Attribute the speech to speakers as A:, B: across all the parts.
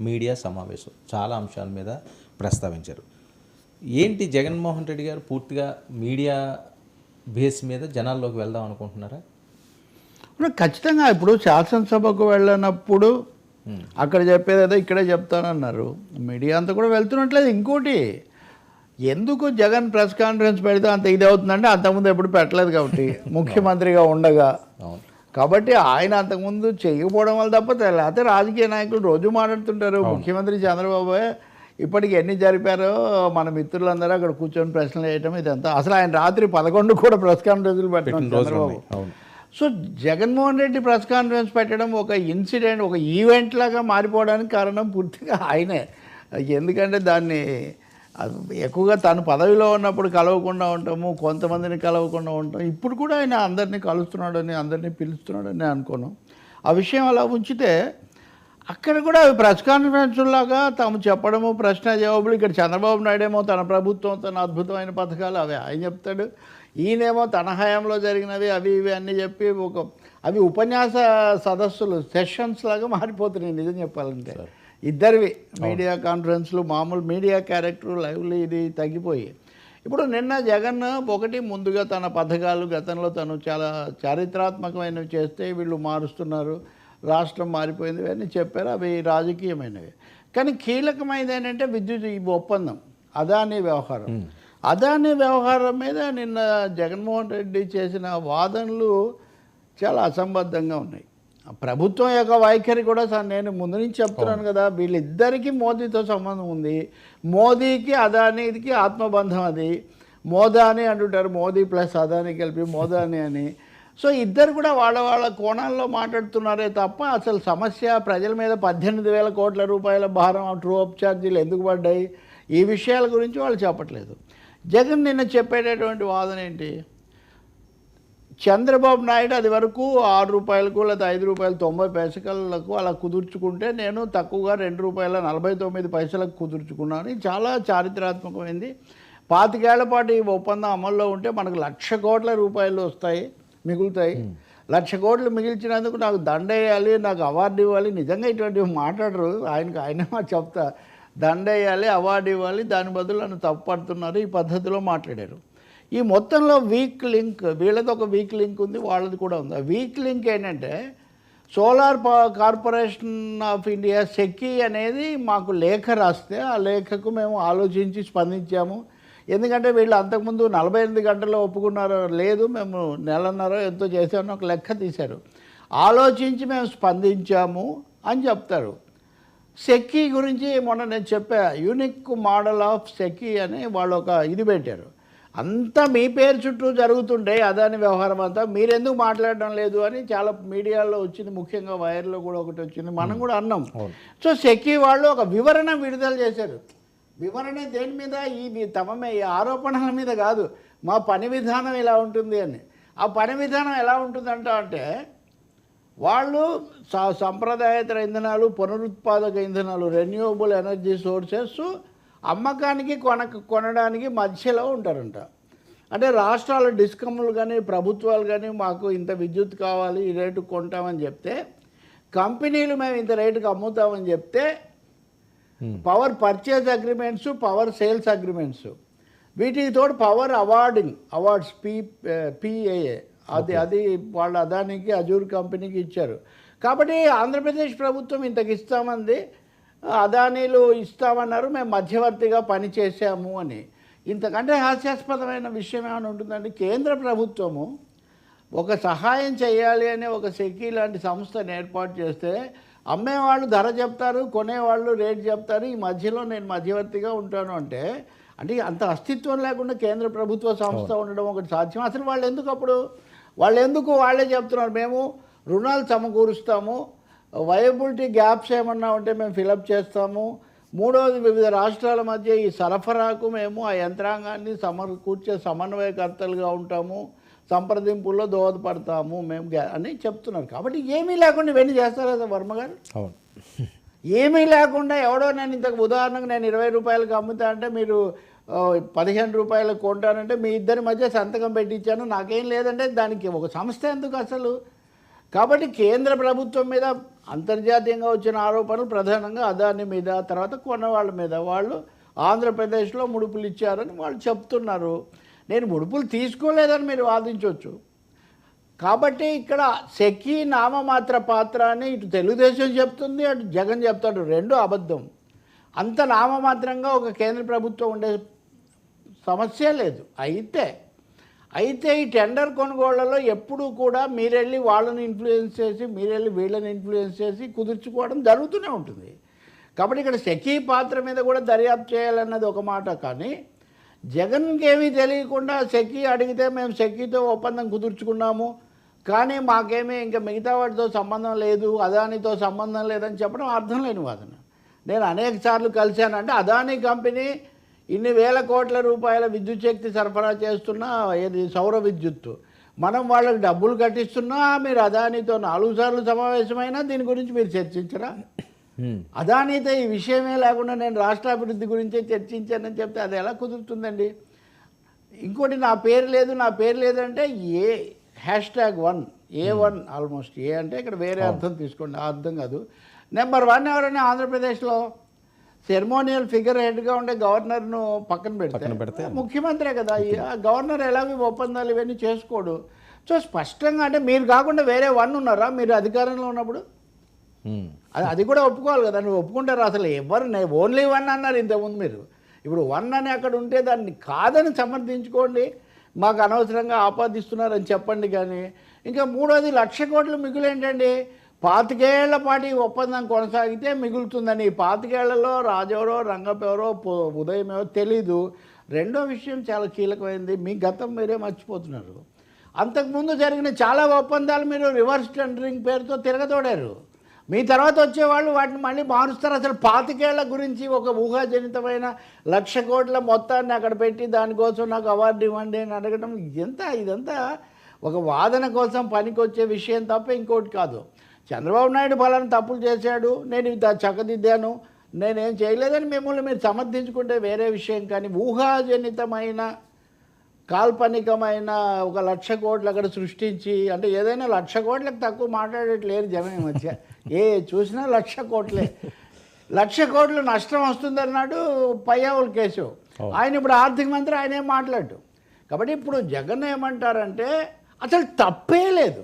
A: Media సమావేశం చాలా అంశాల మీద ప్రస్తావించారు. ఏంటి జగన్మోహన్ రెడ్డి గారు పూర్తిగా మీడియా బేస్ మీద జనాల్లోకి వెళ్దాం అనుకుంటున్నారా?
B: ఖచ్చితంగా ఇప్పుడు శాసనసభకు వెళ్ళినప్పుడు అక్కడ చెప్పేది ఏదో ఇక్కడే చెప్తానన్నారు. మీడియా అంతా కూడా వెళ్తున్నట్లేదు. ఇంకోటి ఎందుకు జగన్ ప్రెస్ కాన్ఫరెన్స్ పెడితే అంత ఇది అవుతుందంటే అంతకుముందు ఎప్పుడు పెట్టలేదు కాబట్టి ముఖ్యమంత్రిగా ఉండగా.
A: అవును.
B: కాబట్టి ఆయన అంతకుముందు చేయకపోవడం వల్ల తప్ప లేకపోతే రాజకీయ నాయకులు రోజు మాట్లాడుతుంటారు. ముఖ్యమంత్రి చంద్రబాబు ఇప్పటికి ఎన్ని జరిపారో మన మిత్రులందరూ అక్కడ కూర్చొని ప్రశ్నలు వేయటం ఇదంతా. అసలు ఆయన రాత్రి పదకొండు కూడా ప్రెస్ కాన్ఫరెన్స్లు పెట్టడం Chandrababu. So Jaganmohan Reddy press conference పెట్టడం ఒక ఇన్సిడెంట్ ఒక ఈవెంట్ లాగా మారిపోవడానికి కారణం పూర్తిగా ఆయనే. ఎందుకంటే దాన్ని ఎక్కువగా తను పదవిలో ఉన్నప్పుడు కలవకుండా ఉంటాము కొంతమందిని కలవకుండా ఉంటాం. ఇప్పుడు కూడా ఆయన అందరినీ కలుస్తున్నాడని అందరినీ పిలుస్తున్నాడని అనుకోను. ఆ విషయం అలా ఉంచితే అక్కడ కూడా ప్రెస్ కాన్ఫరెన్స్లాగా తాము చెప్పడము ప్రశ్న జవాబులు ఇక్కడ చంద్రబాబు నాయుడేమో తన ప్రభుత్వం తన అద్భుతమైన పథకాలు అవి ఆయన చెప్తాడు. ఈయనేమో తన హయాంలో జరిగినవి అవి ఇవి అన్నీ చెప్పి ఒక అవి ఉపన్యాస సదస్సులు సెషన్స్ లాగా మారిపోతున్నాయి నిజం చెప్పాలంటే. ఇద్దరివి మీడియా కాన్ఫరెన్స్లు మామూలు మీడియా క్యారెక్టర్ లైవ్లీ ఇది తగ్గిపోయి. ఇప్పుడు నిన్న జగన్ ఒకటి ముందుగా తన పథకాలు గతంలో తను చాలా చారిత్రాత్మకమైనవి చేస్తే వీళ్ళు మారుస్తున్నారు రాష్ట్రం మారిపోయింది ఇవన్నీ చెప్పారు అవి రాజకీయమైనవి. కానీ కీలకమైనది ఏంటంటే విద్యుత్ ఈ ఒప్పందం అదానీ వ్యవహారం. అదానీ వ్యవహారం మీద నిన్న జగన్మోహన్ రెడ్డి చేసిన వాదనలు చాలా అసంబద్ధంగా ఉన్నాయి. ప్రభుత్వం యొక్క వైఖరి కూడా సార్ నేను ముందు నుంచి చెప్తున్నాను కదా వీళ్ళిద్దరికీ మోదీతో సంబంధం ఉంది. మోదీకి అదానీకి ఆత్మబంధం అది. మోదాని అంటుంటారు మోదీ ప్లస్ అదాని కలిపి మోదాని అని. సో ఇద్దరు కూడా వాళ్ళ వాళ్ళ కోణాల్లో మాట్లాడుతున్నారే తప్ప అసలు సమస్య ప్రజల మీద పద్దెనిమిది వేల కోట్ల రూపాయల భారం ట్రూ అప్ ఛార్జీలు ఎందుకు పడ్డాయి? ఈ విషయాల గురించి వాళ్ళు చెప్పట్లేదు. జగన్ నిన్న చెప్పేటటువంటి వాదన ఏంటి? చంద్రబాబు నాయుడు అది వరకు ఆరు రూపాయలకు లేదా ఐదు రూపాయలు తొంభై పైసలకు అలా కుదుర్చుకుంటే నేను తక్కువగా రెండు రూపాయల నలభై తొమ్మిది పైసలకు కుదుర్చుకున్నాను. ఇది చాలా చారిత్రాత్మకమైంది. పాతికేళ్ళ పాటు ఈ ఒప్పందం అమల్లో ఉంటే మనకు లక్ష కోట్ల రూపాయలు వస్తాయి మిగులుతాయి. లక్ష కోట్లు మిగిల్చినందుకు నాకు దండ వేయాలి నాకు అవార్డు ఇవ్వాలి. నిజంగా ఇటువంటివి మాట్లాడరు. ఆయనకు ఆయన చెప్తా. దండ వేయాలి అవార్డు ఇవ్వాలి. దాని బదులు నన్ను తప్పుపడుతున్నారు ఈ పద్ధతిలో మాట్లాడారు. ఈ మొత్తంలో వీక్ లింక్ వీళ్ళది ఒక వీక్ లింక్ ఉంది వాళ్ళది కూడా ఉంది. ఆ వీక్ లింక్ ఏంటంటే సోలార్ పా కార్పొరేషన్ ఆఫ్ ఇండియా సెక్కి అనేది మాకు లేఖ రాస్తే ఆ లేఖకు మేము ఆలోచించి స్పందించాము. ఎందుకంటే వీళ్ళు అంతకుముందు నలభై ఎనిమిది గంటల్లో ఒప్పుకున్నారో లేదు మేము నెలన్నర ఎంతో చేసామని ఒక లెక్క తీశారు. ఆలోచించి మేము స్పందించాము అని చెప్తారు. సెక్కీ గురించి మొన్న నేను చెప్పా యూనిక్ మోడల్ ఆఫ్ సెక్కీ అని వాళ్ళు ఒక ఇది పెట్టారు. అంతా మీ పేరు చుట్టూ జరుగుతుండే అదాని వ్యవహారం అంతా మీరెందుకు మాట్లాడడం లేదు అని చాలా మీడియాలో వచ్చింది. ముఖ్యంగా వైర్లో కూడా ఒకటి వచ్చింది. మనం కూడా అన్నాం. సో సెక్కీ వాళ్ళు ఒక వివరణ విడుదల చేశారు. వివరణ దేని మీద? ఈ మీ- తమ మీ ఆరోపణల మీద కాదు. మా పని విధానం ఇలా ఉంటుంది అని. ఆ పని విధానం ఎలా ఉంటుందంట అంటే వాళ్ళు సంప్రదాయేతర ఇంధనాలు పునరుత్పాదక ఇంధనాలు రెన్యూవబుల్ ఎనర్జీ సోర్సెస్ అమ్మకానికి కొన కొనడానికి మధ్యలో ఉంటారంట. అంటే రాష్ట్రాల డిస్కమ్లు కానీ ప్రభుత్వాలు కానీ మాకు ఇంత విద్యుత్ కావాలి ఈ రేటు కొంటామని చెప్తే కంపెనీలు మేము ఇంత రేటుకి అమ్ముతామని చెప్తే power purchase agreements power sales agreements. వీటికి తోడు power awarding awards P PAA అది అది వాళ్ళ అదానికి అజూర్ కంపెనీకి ఇచ్చారు. కాబట్టి ఆంధ్రప్రదేశ్ ప్రభుత్వం ఇంతకు ఇస్తామంది అదానీలు ఇస్తామన్నారు మేము మధ్యవర్తిగా పని చేశాము అని. ఇంతకంటే హాస్యాస్పదమైన విషయం ఏమైనా ఉంటుందండి? కేంద్ర ప్రభుత్వము ఒక సహాయం చేయాలి అనే ఒక సెకీ లాంటి సంస్థను ఏర్పాటు చేస్తే అమ్మేవాళ్ళు ధర చెప్తారు కొనేవాళ్ళు రేట్ చెప్తారు ఈ మధ్యలో నేను మధ్యవర్తిగా ఉంటాను అంటే అంటే అంత అస్తిత్వం లేకుండా కేంద్ర ప్రభుత్వ సంస్థ ఉండడం ఒకటి సాధ్యం. అసలు వాళ్ళు ఎందుకు అప్పుడు? వాళ్ళు ఎందుకు వాళ్ళే చెప్తున్నారు? మేము రుణాలు సమకూరుస్తాము వయబిలిటీ గ్యాప్స్ ఏమన్నా ఉంటే మేము ఫిలప్ చేస్తాము. మూడవది వివిధ రాష్ట్రాల మధ్య ఈ సరఫరాకు మేము ఆ యంత్రాంగాన్ని సమకూర్చే సమన్వయకర్తలుగా ఉంటాము. సంప్రదింపుల్లో దోహదపడతాము. మేము అని చెప్తున్నారు. కాబట్టి ఏమీ లేకుండా ఇవన్నీ చేస్తారు కదా వర్మ గారు?
A: అవును.
B: ఏమీ లేకుండా ఎవడో నేను ఇంతకు ఉదాహరణకు నేను ఇరవై రూపాయలకు అమ్ముతా అంటే మీరు పదిహేను రూపాయలకు కొంటానంటే మీ ఇద్దరి మధ్య సంతకం పెట్టించాను. నాకేం లేదంటే దానికి ఒక సంస్థ ఎందుకు అసలు? కాబట్టి కేంద్ర ప్రభుత్వం మీద అంతర్జాతీయంగా వచ్చిన ఆరోపణలు ప్రధానంగా అదాని మీద తర్వాత కొన్నవాళ్ళ మీద. వాళ్ళు ఆంధ్రప్రదేశ్లో ముడుపులు ఇచ్చారని వాళ్ళు చెప్తున్నారు. నేను ముడుపులు తీసుకోలేదని మీరు వాదించవచ్చు కాబట్టి ఇక్కడ సెకీ నామమాత్ర పాత్ర అని ఇటు తెలుగుదేశం చెప్తుంది అటు జగన్ చెప్తాడు. రెండు అబద్ధం. అంత నామమాత్రంగా ఒక కేంద్ర ప్రభుత్వం ఉండే సమస్య లేదు. అయితే అయితే ఈ టెండర్ కొనుగోళ్ళలో ఎప్పుడూ కూడా మీరెళ్ళి వాళ్ళని ఇన్ఫ్లుయెన్స్ చేసి మీరెళ్ళి వీళ్ళని ఇన్ఫ్లుయెన్స్ చేసి కుదుర్చుకోవడం జరుగుతూనే ఉంటుంది. కాబట్టి ఇక్కడ సెకీ పాత్ర మీద కూడా దర్యాప్తు చేయాలన్నది ఒక మాట. కానీ జగన్కి ఏమీ తెలియకుండా సెకీ అడిగితే మేము సెకీతో ఒప్పందం కుదుర్చుకున్నాము. కానీ మాకేమీ ఇంకా మిగతా వాటితో సంబంధం లేదు అదానితో సంబంధం లేదని చెప్పడం అర్థం లేని వాదన. నేను అనేక సార్లు కలిశానంటే అదానీ కంపెనీ ఇన్ని వేల కోట్ల రూపాయల విద్యుత్ శక్తి సరఫరా చేస్తున్న ఏది సౌర విద్యుత్తు? మనం వాళ్ళకి డబ్బులు కట్టిస్తున్నా మీరు అదానితో నాలుగు సార్లు సమావేశమైనా దీని గురించి మీరు చర్చించరా. అదానితో ఈ విషయమే లేకుండా నేను రాష్ట్ర అభివృద్ధి గురించే చర్చించానని చెప్తే అది ఎలా కుదురుతుందండి? ఇంకోటి నా పేరు లేదు నా పేరు లేదంటే ఏ hashtag one A one almost A అంటే ఇక్కడ వేరే అర్థం తీసుకోండి ఆ అర్థం కాదు. నెంబర్ వన్ ఎవరైనా ఆంధ్రప్రదేశ్లో? సెరమోనియల్ ఫిగర్ హెడ్గా ఉండే గవర్నర్ను పక్కన
A: పక్కన పెడితే?
B: ముఖ్యమంత్రే కదా గవర్నర్ ఎలాగో ఈ ఒప్పందాలు ఇవన్నీ చేసుకోడు. సో స్పష్టంగా అంటే మీరు కాకుండా వేరే వన్ ఉన్నారా మీరు అధికారంలో ఉన్నప్పుడు. అది అది కూడా ఒప్పుకోవాలి కదా నువ్వు ఒప్పుకుంటారు? అసలు ఎవరు ఓన్లీ వన్ అన్నారు ఇంతకుముందు మీరు. ఇప్పుడు వన్ అని అక్కడ ఉంటే దాన్ని కాదని సమర్థించుకోండి మాకు అనవసరంగా ఆపాదిస్తున్నారని చెప్పండి కానీ. ఇంకా మూడోది లక్ష కోట్లు మిగులేంటండి. పాతికేళ్ళ పాటు ఈ ఒప్పందం కొనసాగితే మిగులుతుందని. ఈ పాతికేళ్ళలో రాజెవరో రంగపెవరో ఉదయమేవో తెలీదు. రెండో విషయం చాలా కీలకమైంది. మీ గతం మీరే మర్చిపోతున్నారు. అంతకుముందు జరిగిన చాలా ఒప్పందాలు మీరు రివర్స్ టెండరింగ్ పేరుతో తిరగతోడారు మీ తర్వాత వచ్చేవాళ్ళు వాటిని మళ్ళీ మారుస్తారు. అసలు పాతికేళ్ళ గురించి ఒక ఊహాజనితమైన లక్ష కోట్ల మొత్తాన్ని అక్కడ పెట్టి దానికోసం నాకు అవార్డు ఇవ్వండి అని అడగడం ఇదంతా ఇదంతా ఒక వాదన కోసం పనికొచ్చే విషయం తప్ప ఇంకోటి కాదు. చంద్రబాబు నాయుడు ఫలానా తప్పులు చేశాడు నేను ఇది చక్కదిద్దాను నేనేం చేయలేదని మిమ్మల్ని మీరు సమర్థించుకుంటే వేరే విషయం కానీ ఊహాజనితమైన కాల్పనికమైన ఒక లక్ష కోట్లు అక్కడ సృష్టించి అంటే ఏదైనా లక్ష కోట్లకు తక్కువ మాట్లాడేట్లేరు జనం మధ్య. ఏ చూసినా లక్ష కోట్లే. లక్ష కోట్లు నష్టం వస్తుందన్నాడు పయ్యావుల కేసు ఆయన ఇప్పుడు ఆర్థిక మంత్రి ఆయన మాట్లాడు? కాబట్టి ఇప్పుడు జగన్ ఏమంటారంటే అసలు తప్పే లేదు.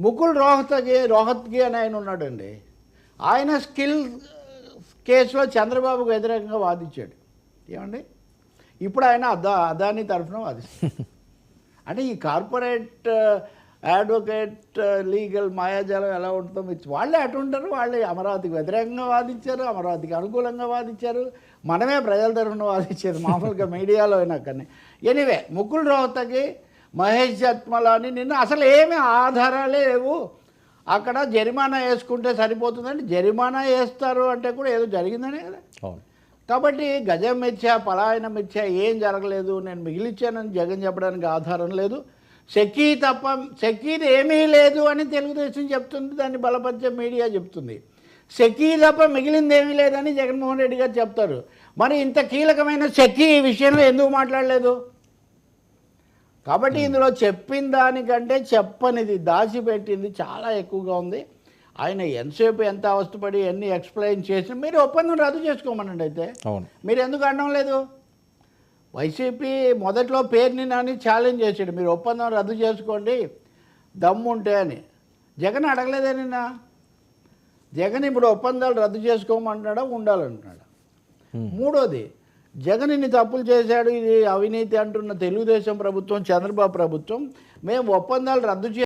B: ముకుల్ రోహతగి రోహత్గి అని ఆయన ఉన్నాడండి. ఆయన స్కిల్ కేసులో చంద్రబాబుకు వ్యతిరేకంగా వాదించాడు. ఏమండి? ఇప్పుడు ఆయన అదా అదాని తరఫున వాదిస్తాడు. అంటే ఈ కార్పొరేట్ అడ్వకేట్ లీగల్ మాయాజాలం ఎలా ఉంటుందో మీరు వాళ్ళే అటు ఉంటారు వాళ్ళే అమరావతికి వ్యతిరేకంగా వాదించారు అమరావతికి అనుకూలంగా వాదించారు. మనమే ప్రజల తరఫున వాదించారు మామూలుగా మీడియాలో అయినా కానీ. ఎనివే ముకుల్ రోహతకి మహేష్ జత్మలాని నిన్న అసలు ఏమీ ఆధారాలే లేవు. అక్కడ జరిమానా వేసుకుంటే సరిపోతుందండి. జరిమానా వేస్తారు అంటే కూడా ఏదో జరిగిందనే కదా.
A: అవును.
B: కాబట్టి గజం మిథ్య పలాయన మిథ్య ఏం జరగలేదు. నేను మిగిలిచ్చానని జగన్ చెప్పడానికి ఆధారం లేదు. సెకీ తప్ప సెకీది ఏమీ లేదు అని తెలుగుదేశం చెప్తుంది. దాన్ని బలపరిచే మీడియా చెప్తుంది. సెకీ తప్ప మిగిలింది ఏమీ లేదని జగన్మోహన్ రెడ్డి గారు చెప్తారు. మరి ఇంత కీలకమైన సెకీ ఈ విషయంలో ఎందుకు మాట్లాడలేదు? కాబట్టి ఇందులో చెప్పిన దానికంటే చెప్పనిది దాచిపెట్టింది చాలా ఎక్కువగా ఉంది. ఆయన ఎంతసేపు ఎంత అవస్థపడి ఎన్ని ఎక్స్ప్లెయిన్ చేసి మీరు ఒప్పందం రద్దు చేసుకోమనండి అయితే. మీరు ఎందుకు అనడం లేదు? వైసీపీ మొదట్లో పేరుని నాని ఛాలెంజ్ చేసాడు మీరు ఒప్పందం రద్దు చేసుకోండి దమ్ముంటే అని. జగన్ అడగలేదే నిన్న? జగన్ ఇప్పుడు ఒప్పందాలు రద్దు చేసుకోమంటున్నాడా? ఉండాలంటున్నాడా?
A: హ్మ్.
B: మూడోది జగన్ ఇన్ని తప్పులు చేశాడు ఇది అవినీతి అంటున్న తెలుగుదేశం ప్రభుత్వం చంద్రబాబు ప్రభుత్వం. మేము ఒప్పందాలు రద్దు చే